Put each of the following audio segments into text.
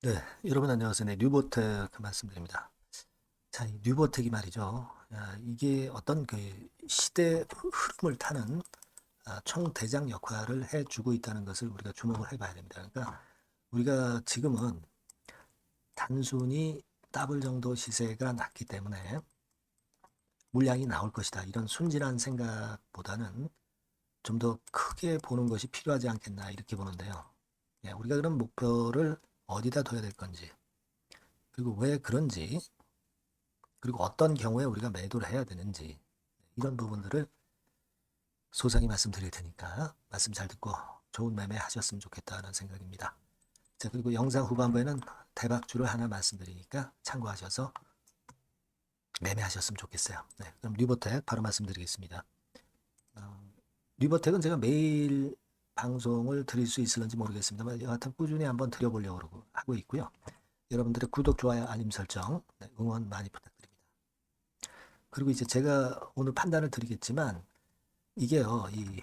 네, 여러분 안녕하세요. 네, 뉴보텍 말씀드립니다. 자, 이 뉴보텍이 말이죠. 아, 이게 어떤 그 시대 흐름을 타는 아, 총대장 역할을 해주고 있다는 것을 우리가 주목을 해봐야 됩니다. 그러니까 우리가 지금은 단순히 더블 정도 시세가 낮기 때문에 물량이 나올 것이다. 이런 순진한 생각보다는 좀 더 크게 보는 것이 필요하지 않겠나 이렇게 보는데요. 예, 우리가 그런 목표를 어디다 둬야 될 건지 그리고 왜 그런지 그리고 어떤 경우에 우리가 매도를 해야 되는지 이런 부분들을 소상히 말씀드릴 테니까 말씀 잘 듣고 좋은 매매 하셨으면 좋겠다는 생각입니다. 자 그리고 영상 후반부에는 대박주를 하나 말씀드리니까 참고하셔서 매매하셨으면 좋겠어요. 네, 그럼 뉴보텍 바로 말씀드리겠습니다. 어, 뉴보텍은 제가 매일 방송을 드릴 수 있을런지 모르겠습니다만 여하튼 꾸준히 한번 드려보려고 하고 있고요. 여러분들의 구독, 좋아요, 알림 설정 네, 응원 많이 부탁드립니다. 그리고 이제 제가 오늘 판단을 드리겠지만 이게요, 이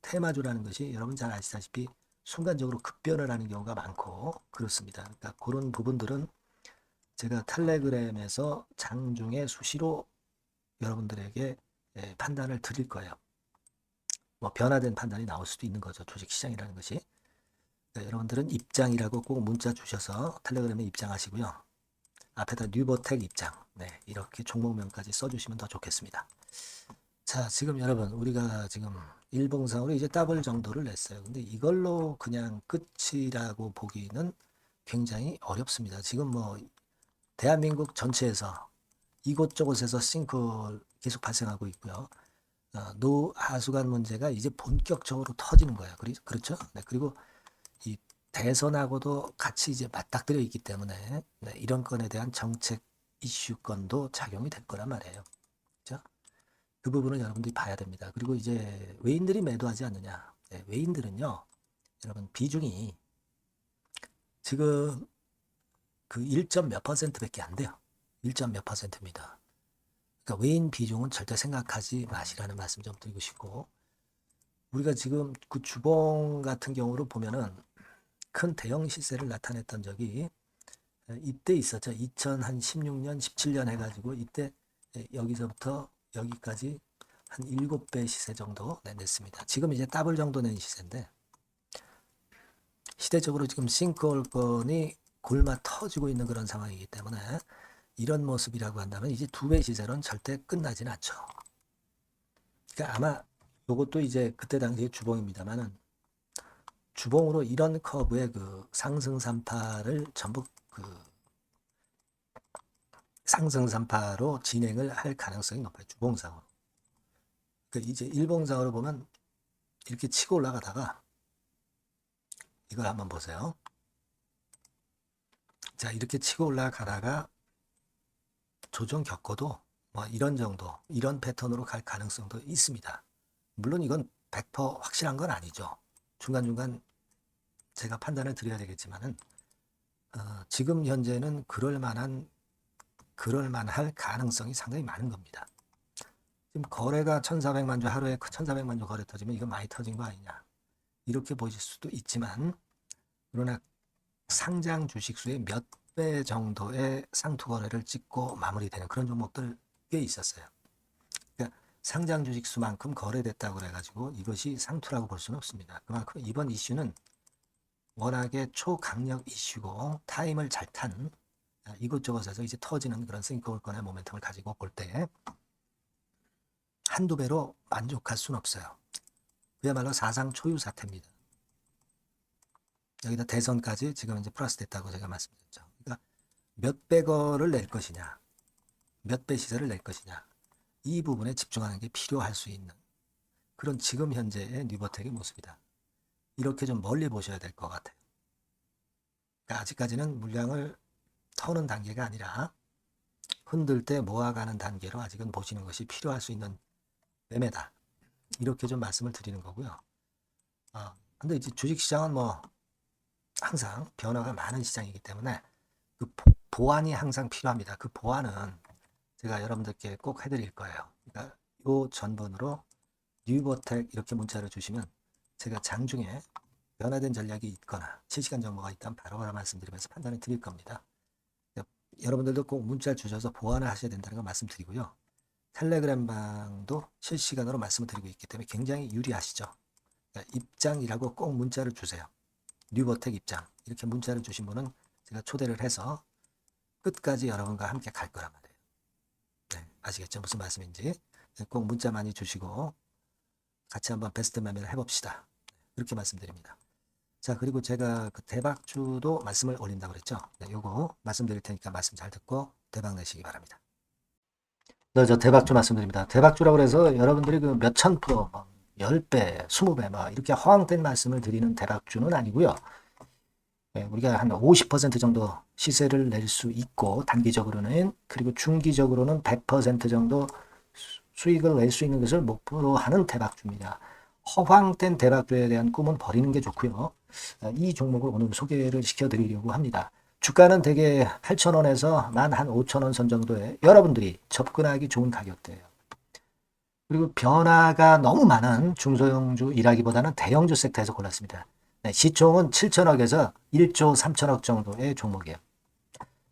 테마주라는 것이 여러분 잘 아시다시피 순간적으로 급변을 하는 경우가 많고 그렇습니다. 그러니까 그런 부분들은 제가 텔레그램에서 장중에 수시로 여러분들에게 예, 판단을 드릴 거예요. 뭐 변화된 판단이 나올 수도 있는 거죠. 주식시장이라는 것이. 네, 여러분들은 입장이라고 꼭 문자 주셔서 텔레그램에 입장하시고요. 앞에다 뉴버텍 입장. 네, 이렇게 종목명까지 써주시면 더 좋겠습니다. 자, 지금 여러분, 우리가 지금 일봉상으로 이제 더블 정도를 냈어요. 근데 이걸로 그냥 끝이라고 보기는 굉장히 어렵습니다. 지금 뭐, 대한민국 전체에서 이곳저곳에서 싱크 계속 발생하고 있고요. 어, 노하수관 문제가 이제 본격적으로 터지는 거예요. 그렇죠? 네, 그리고 이 대선하고도 같이 이제 맞닥뜨려 있기 때문에 네, 이런 건에 대한 정책 이슈건도 작용이 될 거란 말이에요. 그렇죠? 그 부분은 여러분들이 봐야 됩니다. 그리고 이제 외인들이 매도하지 않느냐? 네, 외인들은요, 여러분 비중이 지금 그 1점 몇 퍼센트밖에 안 돼요. 1점 몇 퍼센트입니다. 그러니까 외인 비중은 절대 생각하지 마시라는 말씀 좀 드리고 싶고 우리가 지금 그 주봉 같은 경우로 보면은 큰 대형 시세를 나타냈던 적이 이때 있었죠. 2016년, 17년 해가지고 이때 여기서부터 여기까지 한 7배 시세 정도 냈습니다. 지금 이제 더블 정도 낸 시세인데 시대적으로 지금 싱크홀건이 골마 터지고 있는 그런 상황이기 때문에 이런 모습이라고 한다면 이제 두 배 시세로는 절대 끝나진 않죠. 그러니까 아마 이것도 이제 그때 당시의 주봉입니다만은 주봉으로 이런 커브의 그 상승 산파를 전부 그 상승 산파로 진행을 할 가능성이 높아요. 주봉상으로. 그 이제 일봉상으로 보면 이렇게 치고 올라가다가 이걸 한번 보세요. 자, 이렇게 치고 올라가다가 조정 겪어도 뭐 이런 정도, 이런 패턴으로 갈 가능성도 있습니다. 물론 이건 100% 확실한 건 아니죠. 중간중간 제가 판단을 드려야 되겠지만은 어, 지금 현재는 그럴 만한 그럴 만할 가능성이 상당히 많은 겁니다. 지금 거래가 1,400만 주 하루에 1,400만 주 거래 터지면 이거 많이 터진 거 아니냐 이렇게 보실 수도 있지만 그러나 상장 주식 수의 몇 배 정도의 상투 거래를 찍고 마무리되는 그런 종목들 꽤 있었어요. 그러니까 상장 주식 수만큼 거래됐다고 그래가지고 이것이 상투라고 볼 수는 없습니다. 그만큼 이번 이슈는 워낙에 초강력 이슈고 타임을 잘 탄 이곳저곳에서 이제 터지는 그런 싱크홀건의 모멘텀을 가지고 볼 때 한두 배로 만족할 수는 없어요. 그야말로 사상 초유 사태입니다. 여기다 대선까지 지금 이제 플러스 됐다고 제가 말씀드렸죠. 그러니까 몇백억을 낼 것이냐, 몇배 시세를 낼 것이냐, 이 부분에 집중하는 게 필요할 수 있는 그런 지금 현재의 뉴버텍의 모습이다. 이렇게 좀 멀리 보셔야 될 것 같아요. 그러니까 아직까지는 물량을 터는 단계가 아니라 흔들 때 모아가는 단계로 아직은 보시는 것이 필요할 수 있는 매매다. 이렇게 좀 말씀을 드리는 거고요. 아, 근데 이제 주식시장은 뭐 항상 변화가 많은 시장이기 때문에 그 보완이 항상 필요합니다. 그 보완은 제가 여러분들께 꼭 해드릴 거예요. 그러니까 요 전번으로 뉴버텍 이렇게 문자를 주시면 제가 장중에 변화된 전략이 있거나 실시간 정보가 있다면 바로바로 말씀드리면서 판단을 드릴 겁니다. 여러분들도 꼭 문자 주셔서 보완을 하셔야 된다는 걸 말씀드리고요. 텔레그램 방도 실시간으로 말씀을 드리고 있기 때문에 굉장히 유리하시죠. 그러니까 입장이라고 꼭 문자를 주세요. 뉴버텍 입장 이렇게 문자를 주신 분은 제가 초대를 해서 끝까지 여러분과 함께 갈 거란 말이에요. 네, 아시겠죠? 무슨 말씀인지 네, 꼭 문자 많이 주시고 같이 한번 베스트 매매를 해봅시다. 그렇게 말씀드립니다. 자 그리고 제가 그 대박주도 말씀을 올린다고 그랬죠. 네, 요거 말씀드릴 테니까 말씀 잘 듣고 대박 내시기 바랍니다. 네, 저 대박주 말씀드립니다. 대박주라고 그래서 여러분들이 그 몇천 프로, 뭐 10배, 20배, 막 이렇게 허황된 말씀을 드리는 대박주는 아니고요. 예, 우리가 한 50% 정도 시세를 낼 수 있고, 단기적으로는, 그리고 중기적으로는 100% 정도 수- 수익을 낼 수 있는 것을 목표로 하는 대박주입니다. 허황된 대박주에 대한 꿈은 버리는 게 좋고요. 아, 이 종목을 오늘 소개를 시켜드리려고 합니다. 주가는 대개 8,000원에서 만 한 5,000원 선 정도에 여러분들이 접근하기 좋은 가격대예요. 그리고 변화가 너무 많은 중소형주 일하기보다는 대형주 섹터에서 골랐습니다. 네, 시총은 7천억에서 1조 3천억 정도의 종목이에요.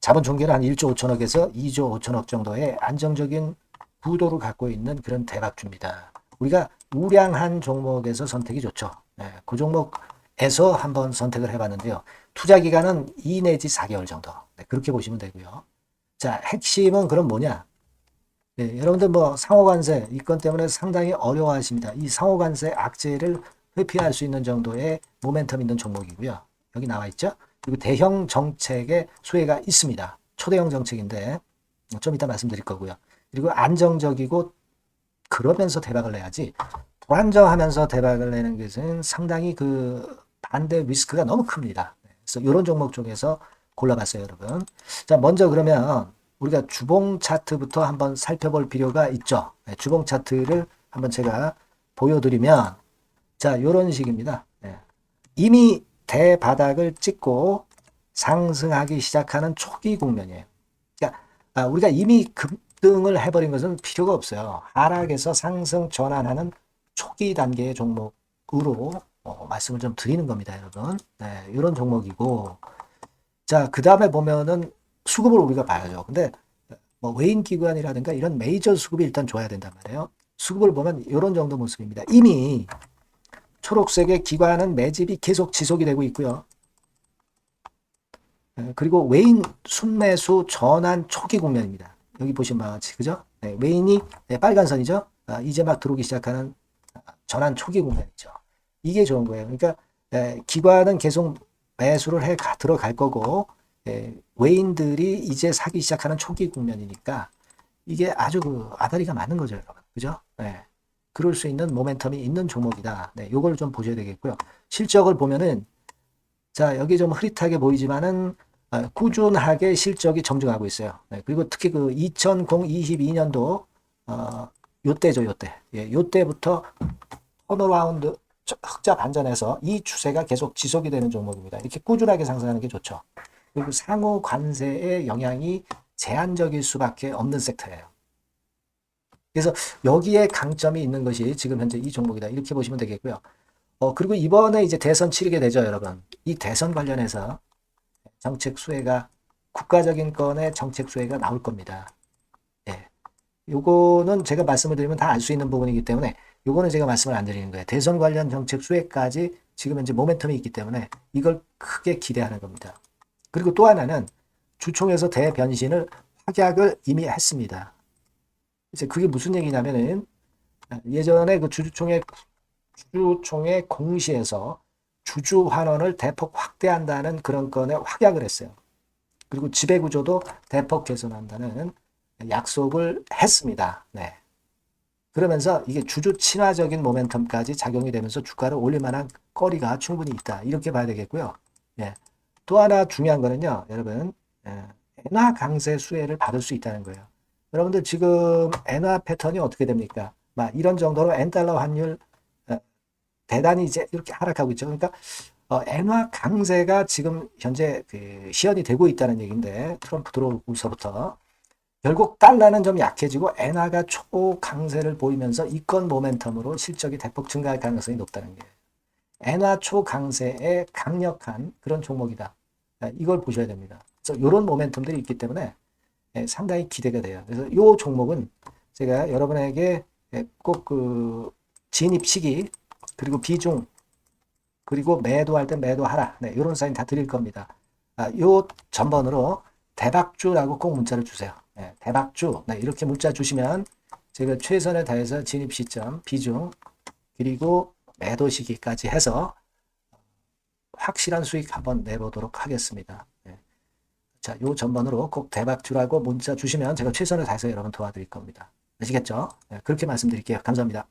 자본 총계는 한 1조 5천억에서 2조 5천억 정도의 안정적인 부도를 갖고 있는 그런 대박주입니다. 우리가 우량한 종목에서 선택이 좋죠. 네, 그 종목에서 한번 선택을 해봤는데요. 투자 기간은 2 내지 4개월 정도. 네, 그렇게 보시면 되고요. 자, 핵심은 그럼 뭐냐? 네, 여러분들 뭐 상호관세 이건 때문에 상당히 어려워하십니다. 이 상호관세 악재를 회피할 수 있는 정도의 모멘텀 있는 종목이고요. 여기 나와 있죠. 그리고 대형 정책의 수혜가 있습니다. 초대형 정책인데 좀 이따 말씀드릴 거고요. 그리고 안정적이고 그러면서 대박을 내야지 불안정하면서 대박을 내는 것은 상당히 그 반대 리스크가 너무 큽니다. 그래서 이런 종목 중에서 골라봤어요, 여러분. 자, 먼저 그러면 우리가 주봉 차트부터 한번 살펴볼 필요가 있죠. 네, 주봉 차트를 한번 제가 보여드리면 자, 이런 식입니다. 네. 이미 대바닥을 찍고 상승하기 시작하는 초기 국면이에요. 그러니까 아, 우리가 이미 급등을 해버린 것은 필요가 없어요. 하락에서 상승 전환하는 초기 단계의 종목으로 어, 말씀을 좀 드리는 겁니다, 여러분. 네, 이런 종목이고 자, 그 다음에 보면은 수급을 우리가 봐야죠. 근데 뭐 외인 기관이라든가 이런 메이저 수급이 일단 좋아야 된단 말이에요. 수급을 보면 이런 정도 모습입니다. 이미 초록색의 기관은 매집이 계속 지속이 되고 있고요. 예, 그리고 외인 순매수 전환 초기 국면입니다. 여기 보시면 바와 같이 그죠? 네, 외인이 네, 빨간 선이죠. 아, 이제 막 들어오기 시작하는 전환 초기 국면이죠. 이게 좋은 거예요. 그러니까 예, 기관은 계속 매수를 해 가- 들어갈 거고 예, 외인들이 이제 사기 시작하는 초기 국면이니까 이게 아주 그 아다리가 맞는 거죠, 여러분. 그죠? 네. 그럴 수 있는 모멘텀이 있는 종목이다. 네, 요걸 좀 보셔야 되겠고요. 실적을 보면은 자, 여기 좀 흐릿하게 보이지만은 아, 꾸준하게 실적이 점증하고 있어요. 네, 그리고 특히 그 2022년도 어, 요때죠, 요때. 예, 요때부터 턴어라운드 흑자 반전해서 이 추세가 계속 지속이 되는 종목입니다. 이렇게 꾸준하게 상승하는 게 좋죠. 그리고 상호 관세의 영향이 제한적일 수밖에 없는 섹터예요. 그래서 여기에 강점이 있는 것이 지금 현재 이 종목이다. 이렇게 보시면 되겠고요. 어, 그리고 이번에 이제 대선 치르게 되죠, 여러분. 이 대선 관련해서 정책 수혜가 국가적인 건의 정책 수혜가 나올 겁니다. 예. 요거는 제가 말씀을 드리면 다 알 수 있는 부분이기 때문에 요거는 제가 말씀을 안 드리는 거예요. 대선 관련 정책 수혜까지 지금 현재 모멘텀이 있기 때문에 이걸 크게 기대하는 겁니다. 그리고 또 하나는 주총에서 대변신을 확약을 이미 했습니다. 이제 그게 무슨 얘기냐면은 예전에 그 주주총회 주주총회 공시에서 주주 환원을 대폭 확대한다는 그런 건에 확약을 했어요. 그리고 지배 구조도 대폭 개선한다는 약속을 했습니다. 네. 그러면서 이게 주주 친화적인 모멘텀까지 작용이 되면서 주가를 올릴 만한 거리가 충분히 있다. 이렇게 봐야 되겠고요. 예. 또 하나 중요한 거는요, 여러분, 예, 엔화 강세 수혜를 받을 수 있다는 거예요. 여러분들 지금 엔화 패턴이 어떻게 됩니까? 막 이런 정도로 엔달러 환율 어, 대단히 이제 이렇게 하락하고 있죠. 그러니까 어, 엔화 강세가 지금 현재 그 시연이 되고 있다는 얘기인데 트럼프 들어오고서부터 결국 달러는 좀 약해지고 엔화가 초강세를 보이면서 이권 모멘텀으로 실적이 대폭 증가할 가능성이 높다는 게 엔화 초강세에 강력한 그런 종목이다. 아, 이걸 보셔야 됩니다. 그래서 이런 모멘텀들이 있기 때문에 예, 상당히 기대가 돼요. 그래서 이 종목은 제가 여러분에게 예, 꼭그 진입 시기 그리고 비중 그리고 매도할 때 매도하라. 네, 이런 사인 다 드릴 겁니다. 아, 요 전번으로 대박주라고 꼭 문자를 주세요. 네, 대박주. 네, 이렇게 문자 주시면 제가 최선을 다해서 진입 시점, 비중, 그리고 매도 시기까지 해서 확실한 수익 한번 내보도록 하겠습니다. 네. 자, 요 전번으로 꼭 대박 주라고 문자 주시면 제가 최선을 다해서 여러분 도와드릴 겁니다. 아시겠죠? 네, 그렇게 말씀드릴게요. 감사합니다.